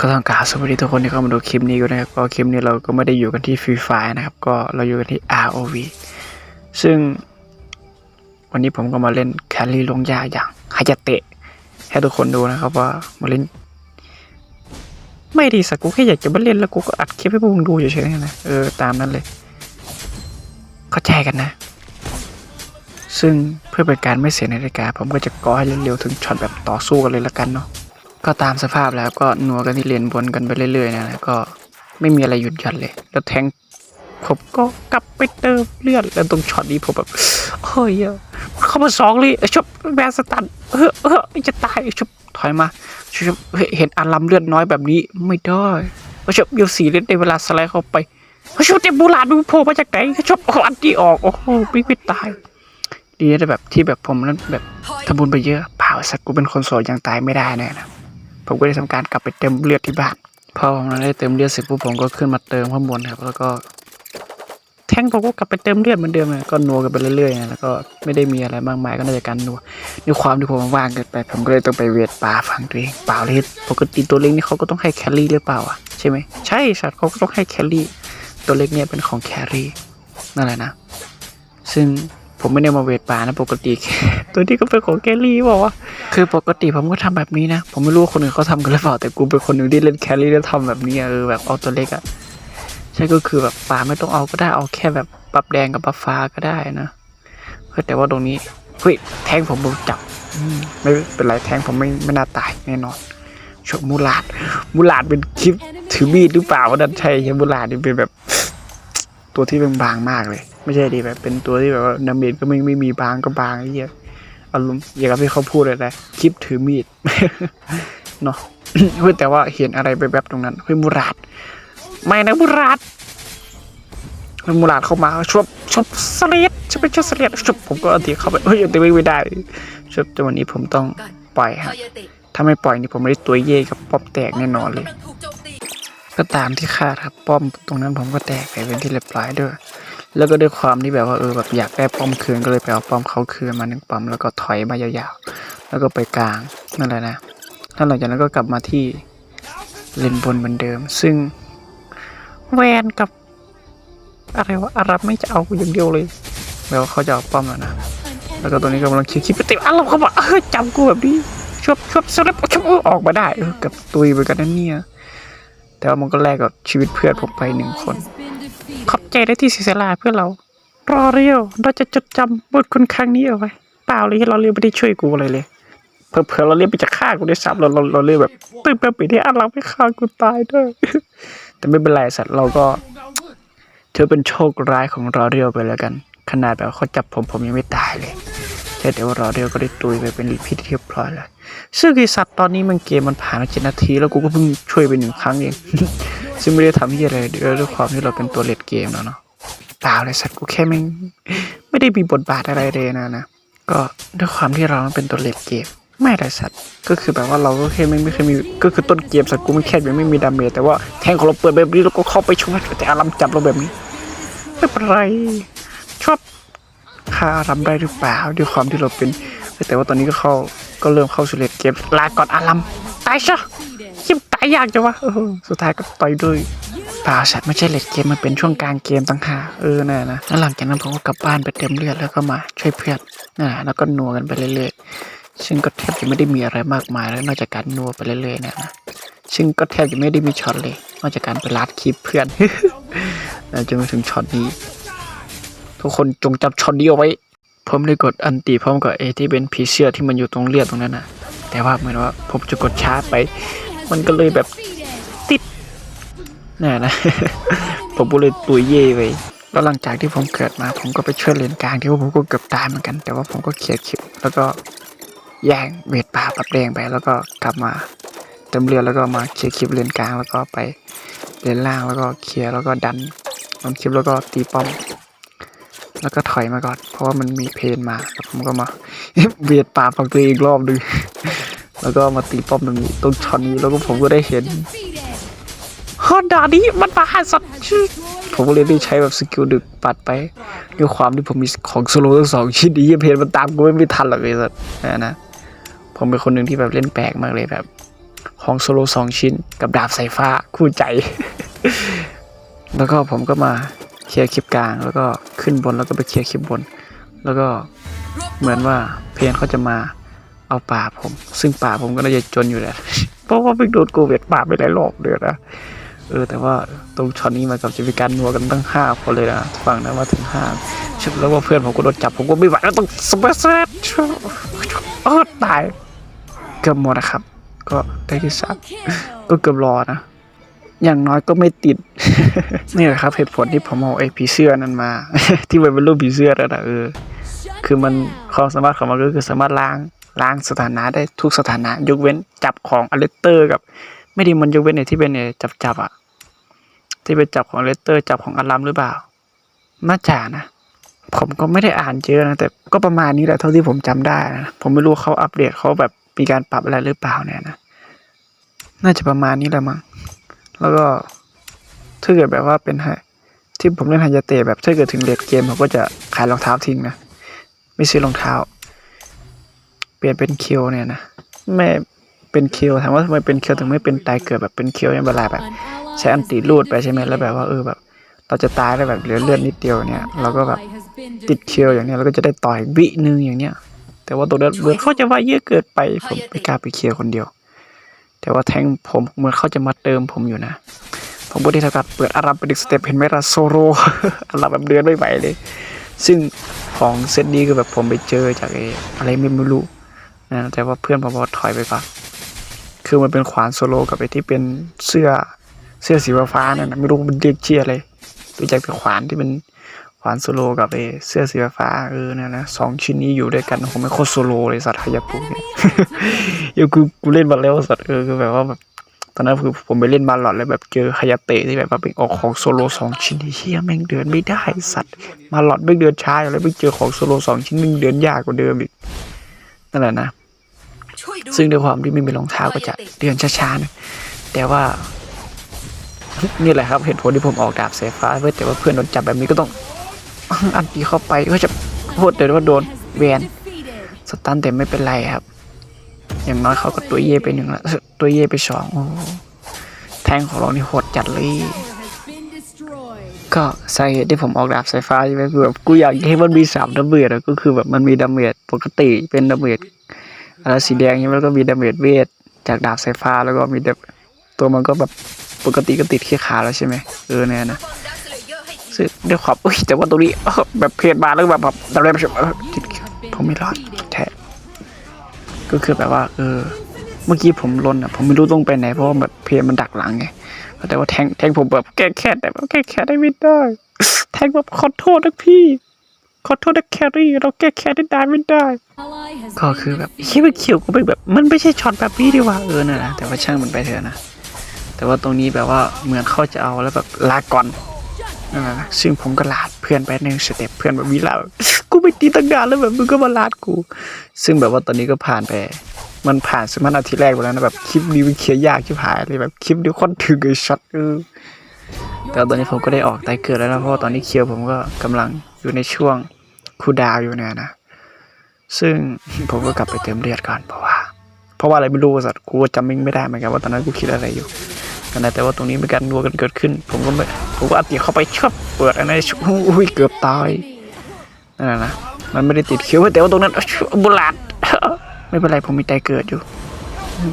ก็ต้องกราบสวัสดีทุกคนที่เข้ามาดูคลิปนี้กันนะครับก็คลิปนี้เราก็ไม่ได้อยู่กันที่ฟรีไฟนะครับ ก็เราอยู่กันที่ ROV ซึ่งวันนี้ผมก็มาเล่นแคลรี่ลงยาอย่างฮายาเตะ ให้ทุกคนดูนะครับว่ามาเล่น ไม่ดีสักกูแค่อยากจะมาเล่นแล้วกูก็อัดคลิปให้พวกมึงดูเฉยๆนะเออตามนั้นเลย เข้าใจกันนะ ซึ่งเพื่อเป็นการไม่เสียนาฬิกาผมก็จะก้อให้เร็วๆถึงช็อตแบบต่อสู้กันเลยละกันเนาะ ก็ตามสภาพแล้วก็นัวกันที่เลนบนกันไปเรื่อยๆนะก็ไม่มีอะไรหยุดหย่อนเลย แล้วแทงผมก็กลับไปเติมเลือดแล้วตรงช็อตนี้ผมแบบเฮ้ยอะเข้ามาสองเลยเอ้ยชบแบนสตันเออเออจะตายชบถอยมาชบเฮ้ยเห็นอารัมเลือดน้อยแบบนี้ไม่ได้ชบเดียวสีเล่นในเวลาสไลด์เข้าไปชบเต็มบูลาดูโผล่มาจากไหนชบเอาอันที่ออกโอ้โหไม่ไม่ตายดีนะแบบที่แบบผมนั้นแบบทำบุญไปเยอะเปล่าสักกูเป็นคนโสดยังตายไม่ได้แน่นะ ผมก็ได้ทำการกลับไปเติมเลือดที่บ้านพอผมได้เติมเลือดเสร็จปุ๊บผมก็ขึ้นมาเติมข้างบนครับ แล้วก็แท่งผมก็กลับไปเติมเลือดเหมือนเดิมเลยก็นัวกันไปเรื่อยๆแล้วก็ไม่ได้มีอะไรมากมายก็น่าจะการนัวด้วยความที่ผมว่างเกินไป ผมก็เลยต้องไปเวทป่าฟังตัวเองเปล่าเลยปกติตัวเล็กนี่เขาก็ต้องให้แคลรี่หรือเปล่าอะใช่ไหมใช่สัตว์เขาก็ต้องให้แคลรี่ ตัวเล็กเนี่ยเป็นของแคลรี่นั่นแหละนะ ซึ่ง ผมไม่ได้มาเวทป่านะปกติ ตัวนี้ก็เป็นของแคลรี่บอกว่า คือปกติผมก็ทำแบบนี้นะ ผมไม่รู้ว่าคนอื่นเขาทำกันหรือเปล่า แต่กูเป็นคนหนึ่งที่เล่นแครี่แล้วทำแบบนี้เออแบบเอาตัวเล็กอะใช่ก็คือแบบป่าไม่ต้องเอาก็ได้เอาแค่แบบปรับแดงกับปรับฟ้าก็ได้นะเฮ้ยแต่ว่าตรงนี้เฮ้ยแทงผมโดนจับไม่เป็นไรแทงผมไม่ไม่น่าตายแน่นอนชกมูลาดมูลาดเป็นคลิปถือมีดหรือเปล่าวะนั่นใช่ใช่มูลาดนี่เป็นแบบ ตัวที่บางๆมากเลย ไม่ใช่ดีแบบเป็นตัวที่แบบว่าดาเมจก็ไม่ไม่มีบางก็บางไอ้เหี้ยอารมณ์อย่างกับที่เขาพูดเลยนะคลิปถือมีดเนาะเฮ้ยแต่ว่าเห็นอะไรไปแบบตรงนั้นเฮ้ยมูราดไม่นะมูราดเฮ้ยมูราดเข้ามาชอบชอบสเลดจะเป็นชอบสเลดชอบผมก็อาทีเข้าไปเฮ้ยยังตีไม่ได้ชอบแต่วันนี้ผมต้องปล่อยครับถ้าไม่ปล่อยนี่ผมไม่ได้ตัวเย่กับป๊อปแตกแน่นอนเลย ก็ตามที่คาดครับป้อมตรงนั้นผมก็แตกไปเป็นที่เรียบร้อยด้วย แล้วก็ด้วยความที่แบบว่าเออแบบอยากได้ป้อมคืนก็เลยไปเอาป้อมเขาคืนมาหนึ่งป้อมแล้วก็ถอยมายาวๆ แล้วก็ไปกลางนั่นแหละนะแล้วหลังจากนั้นก็กลับมาที่เลนบนเหมือนเดิม ซึ่งแวนกับอะไรวะอารับไม่จะเอากูอย่างเดียวเลยแปลว่าเขาจะเอาป้อมแล้วนะ แล้วก็ตัวนี้กำลังคิดคิดไปเต็มอารมณ์เขาบอกเออจำกูแบบนี้ชอบชอบสลับชอบออกมาได้เออกับตุยเหมือนกันนั่นเนี่ยแต่ว่ามันก็แลกกับชีวิตเพื่อนผมไปหนึ่งคน ใจได้ที่เสียสละเพื่อเรา รอเรียวเราจะจดจำบทคุณครั้งนี้เอาไว้ เปล่าเลยเราเรียวไม่ได้ช่วยกูอะไรเลยเผื่อเราเรียกไปจะฆ่ากูด้วยซ้ำเราเราเราเรียกแบบตื่นไปปิดให้อันเราไม่ฆ่ากูตายด้วย แต่ไม่เป็นไรสัตว์เราก็ถือเป็นโชคร้ายของรอเรียวไปแล้วกัน ขนาดแบบเขาจับผมผมยังไม่ตายเลยใช่แต่ว่ารอเรียวก็ได้ตุยไปเป็นพิษเรียบร้อยแล้วซึ่งไอสัตว์ตอนนี้มันเกมมันผ่านมาเจ็ดนาที แล้วกูก็เพิ่งช่วยไปหนึ่งครั้งเอง ซึ่งไม่ได้ทำที่อะไรด้วยด้วยความที่เราเป็นตัวเล็ดเกมแล้วเนาะเปล่าเลยสัตว์กูแค่ไม่ไม่ได้มีบทบาทอะไรเลยนะนะก็ด้วยความที่เราเป็นตัวเล็ดเกมไม่ไรสัตว์ก็คือแบบว่าเราก็แค่ไม่ไม่เคยมีก็คือต้นเกมสัตว์กูมันแค่ยังไม่มีดาเมจแต่ว่าแทงของเราเปิดแบบนี้เราก็เข้าไปช่วยแต่อารมจับเราแบบนี้ไม่เป็นไรชอบฆ่าอารมได้หรือเปล่าด้วยความที่เราเป็น แต่ว่าตอนนี้ก็เข้าก็เริ่มเข้าสู่เลดเกมลาก่อนอารมตายซะ คิดตายยากจังวะสุดท้ายก็ต่อยด้วยปาสัตว์ไม่ใช่เลดเกมมันเป็นช่วงกลางเกมต่างหากเออน่ะนะแล้วหลังจากนั้นผมก็กลับบ้านไปเต็มเลือดแล้วก็มาช่วยเพื่อนนะแล้วก็นัวกันไปเรื่อยๆซึ่งก็แทบจะไม่ได้มีอะไรมากมายแล้วนอกจากการนัวไปเรื่อยๆเนะนะซึ่งก็แทบจะไม่ได้มีช็อตเลย นอกจากการไปลัดคลิปเพื่อนจนมาถึงช็อตนี้ ทุกคนจงจำช็อตนี้เอาไว้ผมได้กดอันตีพร้อมกับเอที่เป็นผีเสื้อที่มันอยู่ตรงเลือดตรงนั้นนะแต่ว่าเหมือนว่าผมจะกดช้าไป มันก็เลยแบบติดน่นะ ผมก็เลยตุยเย่ไปแล้วหลังจากที่ผมเกิดมา ผมก็ไปช่วยเลนกลางที่ว่าผมก็เกือบตายเหมือนกัน แต่ว่าผมก็เคลียร์คลิปแล้วก็แย่งเวทป่าปับแดงไป แล้วก็กลับมาเต็มเรือแล้วก็มาเคลียร์คลิปเลนกลางแล้วก็ไปเลนล่างแล้วก็เคลียร์แล้วก็ดันลงคลิปแล้วก็ตีป้อม แล้วก็ถอยมาก่อน เพราะว่ามันมีเพนมาผมก็มาเบียดป่าฝั่งตัวเองอีกรอบหนึง แล้วก็มาตีป้อมตรงนี้ตรงช็อตนี้แล้วก็ผมก็ได้เห็นฮอนดานี้มันมาหาสัตว์ผมก็เลยได้ใช้แบบสกิลดึกปัดไปด้วยความที่ผมมีของโซโลทั้งสองชิ้นนี้เพนมันตามกูไม่ทันหรอกไอ้สัตว์นะนะผมเป็นคนหนึ่งที่แบบเล่นแปลกมากเลยแบบ ของโซโลสองชิ้น กับดาบสายฟ้าคู่ใจ แล้วก็ผมก็มาเคลียร์คลิปกลาง แล้วก็ขึ้นบนแล้วก็ไปเคลียร์คลิปบน แล้วก็เหมือนว่าเพนเขาจะมา เอาป่าผม ซึ่งป่าผมก็น่าจะจนอยู่แหละเพราะว่าเพิ่งโดนโควิดป่าไปหลายรอบเลยนะเออแต่ว่าตรงช็อตนี้มันกับจะมีการนัวกันตั้งห้าคนเลยนะฟังนะว่าถึงห้าชุดแล้วว่าเพื่อนผมก็โดนจับผมก็ไม่ไหวแล้วต้องสเปซเซตเออตายเกือบหมดนะครับ ก็ได้ที่สามก็เกือบรอนะอย่างน้อยก็ไม่ติด นี่แหละครับเหตุผลที่ผมเอาไอ้ผีเสื้อนั้นมา ที่มันเป็นรูปผีเสื้อนั่นนะเออคือมันความสามารถของมันก็คือสามารถล้าง ล้างสถานะได้ทุกสถานะ ยกเว้นจับของอเลสเตอร์กับ ไม่ดีมันยกเว้นในที่เป็นเนี่ยจับจับอะที่เป็นจับของอเลสเตอร์ จับของอารัมหรือเปล่าน่าจะนะ ผมก็ไม่ได้อ่านเยอะนะแต่ก็ประมาณนี้แหละเท่าที่ผมจำได้นะผมไม่รู้เขาอัปเดตเขาแบบมีการปรับอะไรหรือเปล่าเนี่ยนะน่าจะประมาณนี้แหละมั้งแล้วก็ถ้าเกิดแบบว่าเป็นไฮที่ผมเล่นไฮยาเตะแบบถ้าเกิดถึงเลดเกมผมก็จะขายรองเท้าทิ้งนะไม่ซื้อรองเท้า เปลี่ยนเป็นคียวเนี่ยนะไม่เป็นคียวถามว่าทำไมเป็นคียวถึงไม่เป็นตายเกิดแบบเป็นคียวยังเวลาแบบ ใช้อันติรูดไปใช่ไหมแล้วแบบว่าเออแบบ เราจะตายได้แบบเหลือเลือดนิดเดียวเนี่ยเราก็แบบติดเคียวอย่างเนี้ยเราก็จะได้ต่อยวินึงอย่างเนี้ย แต่ว่าตัวเลือดเหมือนเขาจะว่าเยอะเกินไปผมไม่กล้าไปเคลียร์คนเดียว แต่ว่าแทงผมเหมือนเขาจะมาเติมผมอยู่นะผมก็ได้ทำการเปิดอารัมเป็นอีกสเต็ปเห็นไหมล่ะโซโรอารัมแบบเดือนไม่ไหวเลย ซึ่งของเซตนี้คือแบบผมไปเจอจากอะไรไม่รู้ นะแต่ว่าเพื่อนผมบอกถอยไปก่อนคือมันเป็นขวานโซโลกับไอ้ที่เป็นเสื้อเสื้อสีฟ้าๆนั่นนะไม่รู้มันเรียกเชี่ยอะไรรู้จักแต่ขวานที่เป็นขวานโซโลกับไอ้เสื้อสีฟ้าเออเนี่ยนะสองชิ้นนี้อยู่ด้วยกันผมไม่โคตรโซโลเลยสัตว์ฮายาปุเนี่ยเดี๋ยวกูกูเล่นมาแล้วสัตว์เออคือแบบว่าแบบตอนนั้นคือผมไปเล่นบาลลอดแล้วแบบเจอฮายาเตะที่แบบว่าเป็นออกของโซโลสองชิ้นเฮียแม่งเดินไม่ได้สัตว์ มาหลอดแม่เดินช้าอยู่แล้วไปเจอของโซโลสองชิ้นแม่งเดินยากกว่าเดิมอีก นั่นแหละนะ ซึ่งด้วยความที่ไม่มีรองเท้าก็จะเดินช้าๆนะแต่ว่า นี่แหละครับเหตุผลที่ผมออกดาบสายฟ้าเพื่อแต่ว่าเพื่อนโดนจับแบบนี้ก็ต้องอันตีเข้าไปก็จะโทษแต่ว่าโดนแวนสตันแต่ไม่เป็นไรครับ อย่างน้อยเขาก็ตัวเย่ไปหนึ่งแล้วตัวเย่ไปสองโอ้โหแทงของเรานี่โหดจัดเลย ก็สาเหตุที่ผมออกดาบสายฟ้าใช่ไหมคือแบบกูอยากให้มันมีสามดาเมจอะก็คือแบบมันมีดาเมจปกติเป็นดาเมจอะไรสีแดงใช่ไหมแล้วก็มีดาเมจเวทจากดาบสายฟ้าแล้วก็มีตัวมันก็แบบปกติก็ติดขี้ขาแล้วใช่ไหมเออเนี่ยนะซึ่งด้วยความอุ้ยแต่ว่าตรงนี้แบบเพจมาแล้วแบบแบบดาเมจเออติดผมไม่รอดแท้ก็คือแบบว่าเออ เมื่อกี้ผมลนอะผมไม่รู้ต้องไปไหนเพราะว่าแบบเพจมันดักหลังไงแต่ว่าแทงแทงผมแบบแก้แค้นแต่ว่าแก้แค้นได้ไม่ได้แทงแบบขอโทษนะพี่ขอโทษนะแครี่เราแก้แค้นได้ได้ไม่ได้ ก็คือแบบคิดว่าเขียวก็ไปแบบ มันไม่ใช่ช็อตแบบนี้ดีว่าเออน่ะนะแต่ว่าช่างมันไปเถอะนะแต่ว่าตรงนี้แบบว่าเหมือนเขาจะเอาแล้วแบบลาก่อนนั่นแหละซึ่งผมก็ลาดเพื่อนไปหนึ่งสเต็ปเพื่อนแบบวิลาแบบกูไปตีตั้งนานแล้วแบบมึงก็มาลาดกู ซึ่งแบบว่าตอนนี้ก็ผ่านไป มันผ่านสมันนาทีแรกไปแล้วนะแบบคลิปนี้มันเคลียร์ยากชิบหายเลยแบบคลิปนี้ค่อนถึงไอ้ช็อตเออแต่ตอนนี้ผมก็ได้ออกไตเกิดแล้วนะเพราะว่าตอนนี้เคียวผมก็กำลังอยู่ในช่วงคูดาวอยู่เนี่ยนะ ซึ่งผมก็กลับไปเติมเลือดก่อนเพราะว่า เพราะว่าอะไรไม่รู้สัตว์กูก็จำไม่ได้เหมือนกันว่าตอนนั้นกูคิดอะไรอยู่แต่นะแต่ว่าตรงนี้มีการนัวกันเกิดขึ้น ผมก็ไม่ผมก็อัดติเข้าไปชอบเปิดอันนั้นอุ้ยเกือบตายนั่นแหละนะมันไม่ได้ติดคิ้วแต่ว่าตรงนั้นบุลาด ไม่เป็นไรผมมีไตเกิดอยู่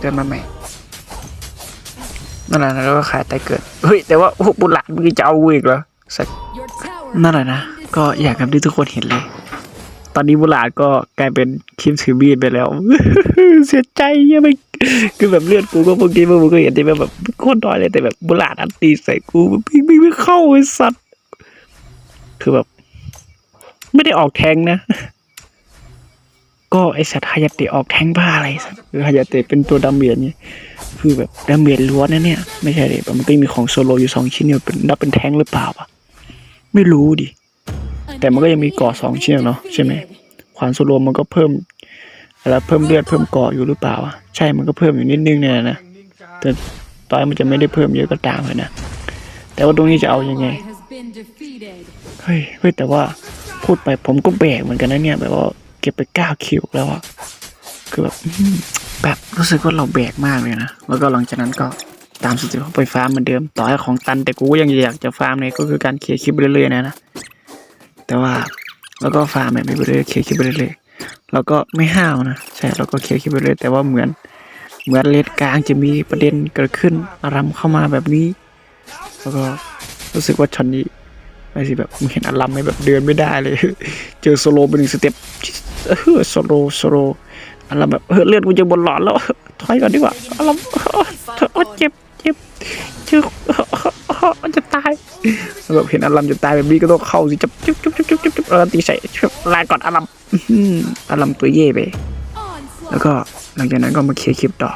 เดินมาใหม่นั่นแหละนะแล้วก็ขายไตเกิดเฮ้ยแต่ว่าโอ้โหบุลาดมึงจะเอากูอีกเหรอสักนั่นแหละนะก็อยากกับที่ทุกคนเห็นเลย ตอนนี้บุหลาดก็กลายเป็นคลิปถือมีดไปแล้ว เสียใจเยังไม่คือแบบเลือดกูก็เมื่อกี้เมึงก็เห็นที่แบบโคตรน้อยเลยแต่แบบบุหลาดอันตีใส่กูมันไม่ไม่ไม่เข้าไอ้สัตว์คือแบบ ไม่ได้ออกแทงนะ ก็ไอสัตว์ฮายาเตะออกแทงบ้าอะไรสัตว์คือฮายาเตะเป็นตัวดาเมียนเนี่ยคือแบบดาเมียนล้วนนะเนี่ยไม่ใช่เลยมันก็มีของโซโลอยู่สองชิ้นเนี่ยเป็นนับเป็นแทงหรือเปล่าอะไม่รู้ดิแต่มันก็ยังมีเกาะสองชิ้นเนาะใช่ไหมขวานโซโลมันก็เพิ่มแล้วเพิ่มเลือดเพิ่มเกาะอยู่หรือเปล่าอะใช่มันก็เพิ่มอยู่นิดนึงเนี่ยนะแต่ตอนมันจะไม่ได้เพิ่มเยอะก็ตามเลยนะแต่ว่าตรงนี้จะเอายังไงเฮ้ยเฮ้ยแต่ว่าพูดไปผมก็แบกเหมือนกันนะเนี่ยแบบว่า ก็บไปเก้าคิวแล้วอะคือแบบแบบรู้สึกว่าเราแบกมากเลยนะ แล้วก็หลังจากนั้นก็ตามสเต็ปไปฟาร์มเหมือนเดิม ต่อให้ของตันแต่กูยังอยากจะฟาร์มเนี่ยก็คือการเคลียร์คลิปไปเรื่อยๆนะนะ แต่ว่าแล้วก็ฟาร์มแบบไปเรื่อยๆเคลียร์คลิปไปเรื่อยๆแล้วก็ไม่ห้าวนะใช่แล้วก็เคลียร์คลิปไปเรื่อยแต่ว่าเหมือนเหมือนเลดกลางจะมีประเด็นเกิดขึ้นอารมเข้ามาแบบนี้ แล้วก็รู้สึกว่าช็อตนี้ไม่สิแบบผมเห็นอารมไม่แบบเดินไม่ได้เลย เจอโซโลเป็นหนึ่งสเต็ป เออโซโลโซโลอารแบบเออเลือดกูจะบนหลอดแล้วถอยก่อนดีกว่าอารเธอเจ็บเจ็บเจ็บมันจะตายแบบเห็นอารมจะตายแบบนี้ก็ต้องเข้าสิจับจุ๊บจุ๊บจุ๊บจุ๊บจุ๊บเออตีใส่ลาก่อนอารมอารมตัวเย่ไปแล้วก็หลังจากนั้นก็มาเคลียร์คลิปต่อ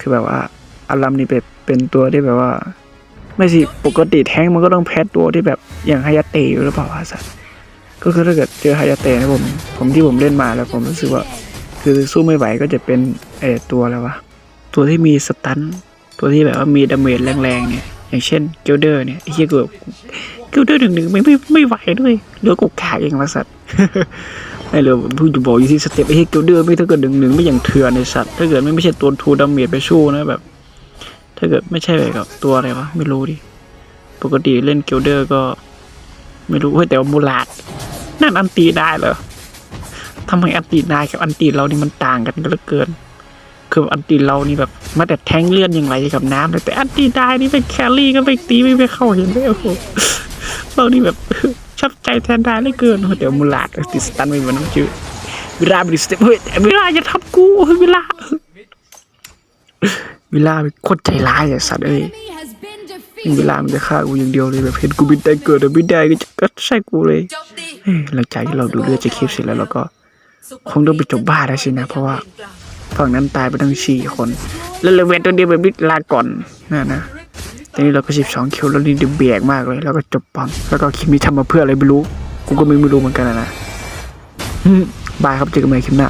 คือแบบว่าอารัมนี่เป็นเป็นตัวที่แบบว่า ไม่สิปกติแท้งมันก็ต้องแพ้ตัวที่แบบอย่างฮายาเตะอยู่หรือเปล่าสัตว์ ก็คือถ้าเกิดเจอฮายาเตะนะผม ผมที่ผมเล่นมาแล้วผมรู้สึกว่า คือสู้ไม่ไหวก็จะเป็นเอตัวอะไรวะ ตัวที่มีสตัน ตัวที่แบบว่ามีดาเมจแรงๆเนี่ย อย่างเช่นเกลเดอร์เนี่ยไอ้เหี้ยเกือบเกลเดอร์หนึ่งหนึ่งไม่ไม่ไม่ไหวด้วยเหลือกูกาเองละสัตว์ไม่เลยพูดจะบอกอยู่ที่สเต็ปไอ้เหี้ยเกลเดอร์ไม่ถ้าเกิดหนึ่งหนึ่งไม่อย่างเถื่อนในสัตว์ถ้าเกิดไม่ไม่ใช่ตัวทูดาเมจไปสู้นะแบบ ถ้าเกิดไม่ใช่แบบกับตัวอะไรวะไม่รู้ดิปกติเล่นเกลเดอร์ก็ ไม่รู้เว้ยแต่ว่ามูลาดนั่นอันตีได้เหรอทำไมอันตีได้กับอันตีเรานี่มันต่างกันเหลือเกิน คืออันตีเรานี่แบบมาแต่แทงเลื่อนอย่างไรกับน้ำเลยแต่อันตีได้นี่เป็นแครี่ก็ไปตีไม่ไปเข้าเห็นไหมโอ้โหเรานี่แบบชอบใจแทนได้เหลือเกินเดี๋ยวมูลาดติดสตันไปเหมือนน้ำจืดเวลาบริสเต็ปเฮ้ยแต่เวลาจะทำกูเฮ้ยเวลาเวลาเป็นโคตรใจร้ายอะสัตว์เอ้ย เวลามันจะฆ่ากูอย่างเดียวเลยแบบเห็นกูบินได้เกิดแต่ไม่ได้ก็จะก็ใช่กูเลยหลังจากที่เราดูเลือดจะคลิปเสร็จแล้วเราก็คงต้องไปจบบ้านแล้วสินะ เพราะว่าฝั่งนั้นตายไปทั้งสี่คน แล้วเลเวนตัวเดียวแบบนี้ลาก่อนนะนะตอนนี้เราก็สิบสองคิวแล้วนี่เดือเบียกมากเลย แล้วก็จบปังแล้วก็คลิปนี้ทำมาเพื่ออะไรไม่รู้ กูก็ไม่รู้เหมือนกันนะนะบายครับเจอกันใหม่คลิปหน้า